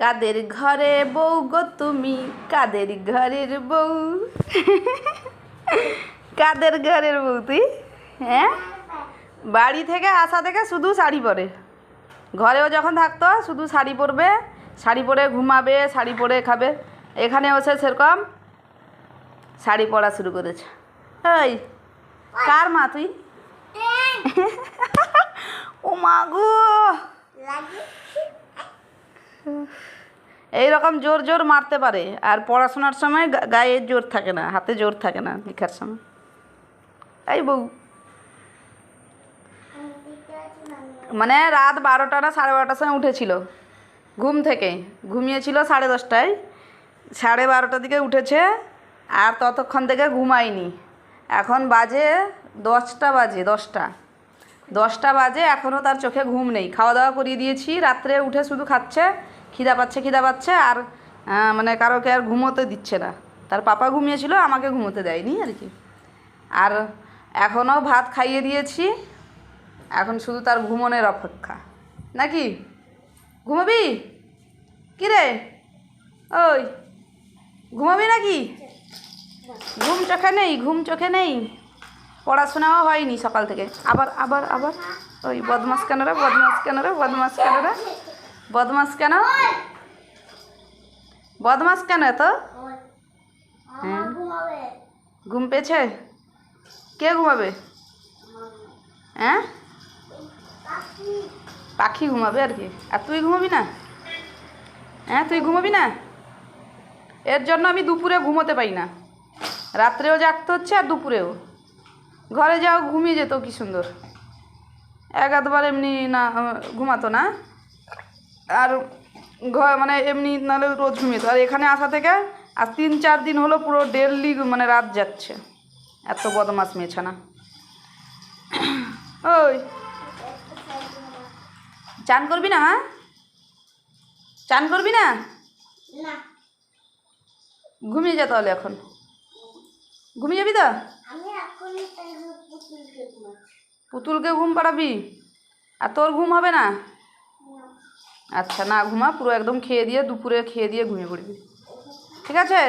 কাদের ঘরে বউ গো তুমি? কাদের ঘরের বউ? কাদের ঘরের বউ তুই? হ্যাঁ? বাড়ি থেকে আসা থেকে শুধু শাড়ি পরে। ঘরেও যখন থাকতো শুধু শাড়ি পরবে শাড়ি পরে ঘুমাবে শাড়ি পরে খাবে। এখানে এসে সেরকম শাড়ি পরা শুরু করেছে। এই কার মা তুই? ও মা গো! এইরকম জোর জোর মারতে পারে। আর পড়াশোনার সময় গায়ে জোর থাকে না, হাতে জোর থাকে না লেখার সময়। এই বউ। মানে রাত বারোটা না সাড়ে বারোটার সময় উঠেছিল। ঘুম থেকে। ঘুমিয়েছিল সাড়ে দশটায়। সাড়ে বারোটার দিকে উঠেছে আর ততক্ষণ থেকে ঘুমায়নি। এখন বাজে দশটা বাজে, দশটা। দশটা বাজে এখনও তার চোখে ঘুম নেই। খাওয়া দাওয়া করিয়ে দিয়েছি, রাত্রে উঠে শুধু খাচ্ছে। খিদা পাচ্ছে খিদা পাচ্ছে আর মানে কারোকে আর ঘুমোতে দিচ্ছে না। তার পাপা ঘুমিয়েছিল, আমাকে ঘুমোতে দেয়নি আর কি। আর এখনও ভাত খাইয়ে দিয়েছি। এখন শুধু তার ঘুমনের অপেক্ষা। নাকি? ঘুমাবি? রে ওই, ঘুমাবি নাকি? ঘুম চোখে নেই, ঘুম চোখে নেই। পড়াশোনাও হয়নি সকাল থেকে। আবার আবার আবার? ওই বদমাস কেন রে, বদমাস কেন রে, বদমাস কেন রে? বদমাস কেন? বদমাস কেন এত? হ্যাঁ। ঘুম পেয়েছে? কে ঘুমাবে? হ্যাঁ? পাখি। ঘুমাবে আর কি। আর তুই ঘুমাবি না? হ্যাঁ তুই ঘুমাবি না? এর জন্য আমি দুপুরে ঘুমোতে পাই না। রাত্রেও জাগতে হচ্ছে আর দুপুরেও। ঘরে যাও ঘুমিয়ে যেত কি সুন্দর। এক আধবার এমনি না ঘুমাতো না? আর ঘর মানে এমনি নাহলে রোজ ঘুমিয়ে আর এখানে আসা থেকে আর তিন চার দিন হলো পুরো ডেলি মানে রাত যাচ্ছে। এত বদমাস মেয়েছে না ওই। চান করবি না হ্যাঁ? চান করবি না? ঘুমিয়ে যা তাহলে এখন। ঘুমিয়ে যাবি তো? পুতুলকে ঘুম পাড়াবি? আর তোর ঘুম হবে না? আচ্ছা না ঘুমা পুরো একদম খেয়ে দিয়ে দুপুরে খেয়ে দিয়ে ঘুমিয়ে পড়বি। ঠিক আছে?